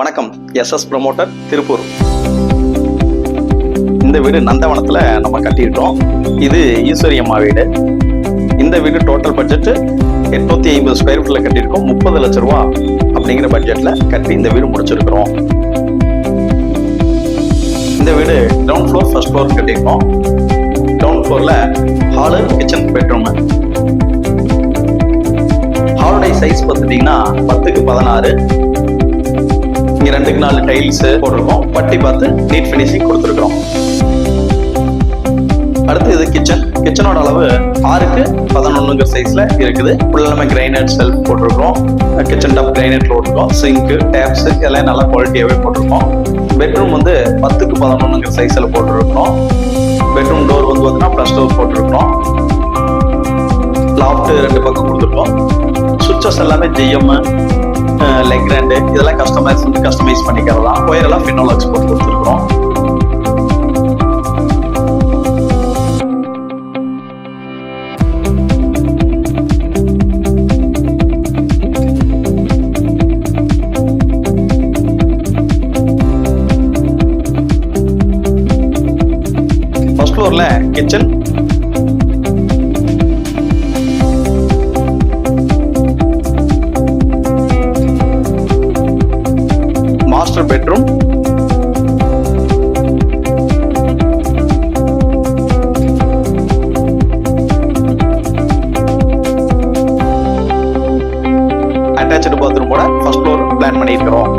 வணக்கம். S S promoter Tiruppur. இந்த வீடு நந்தவனத்தில் நம்ம கட்டிட்டோம். இது ஈஸ்வரி அம்மா வீடு. இந்த வீடு டோட்டல் பட்ஜெட் எட்நூத்தி ஐம்பது ஸ்கொயர் ஃபீட்ல கட்டியிருக்கோம். முப்பது லட்ச ரூபா அப்படிங்கிற பட்ஜெட்ல கட்டி இந்த வீடு முடிச்சிருக்கிறோம். இந்த வீடு கிரவுண்ட் ஃப்ளோர் ஃபர்ஸ்ட் ஃப்ளோர் கட்டியிருக்கோம். கிரவுண்ட் ஃப்ளோர்ல ஹாலு கிச்சன் பெட்ரூம் ஹாலுடைய சைஸ் பார்த்துட்டிங்கன்னா பத்துக்கு பதினாறு இங்க ரெண்டுக்கு நாலு டைல்ஸ் போட்டிருக்கோம். பட்டி பார்த்து நீட் ஃபினிஷிங் கொடுத்துருக்கோம் அடுத்து இது கிச்சன் கிச்சனோட அளவு ஆறுக்கு பதினொன்றுங்கிற சைஸ்ல இருக்குது. உள்ள நம்ம கிரைனைட் செல்ஃப் போட்டிருக்கோம் கிச்சன் டாப் கிரைனைட் போட்டிருக்கோம். சிங்க் டேப்ஸ் எல்லாம் நல்லா குவாலிட்டியாகவே போட்டிருக்கோம். பெட்ரூம் வந்து பத்துக்கு பதினொன்னுங்கிற சைஸ்ல போட்டிருக்கோம் பெட்ரூம் டோர் வந்து பார்த்தீங்கன்னா ப்ளஸ் டோர் போட்டிருக்கோம் லாஃப்ட் ரெண்டு பக்கம் கொடுத்துருக்கோம். சுவிச்சஸ் எல்லாமே ஜிஎம் லெக்ராண்டு இதெல்லாம் கஸ்டமைஸ் வந்து கஸ்டமைஸ் பண்ணிக்கிறது? தான் ஒயரெல்லாம் ஃபினோலாக்ஸ் போட்டு கொடுத்துருக்குறோம். First kitchen master bedroom attach பாத்ரூமோட first floor plan பண்ணியிருக்கிறோம்.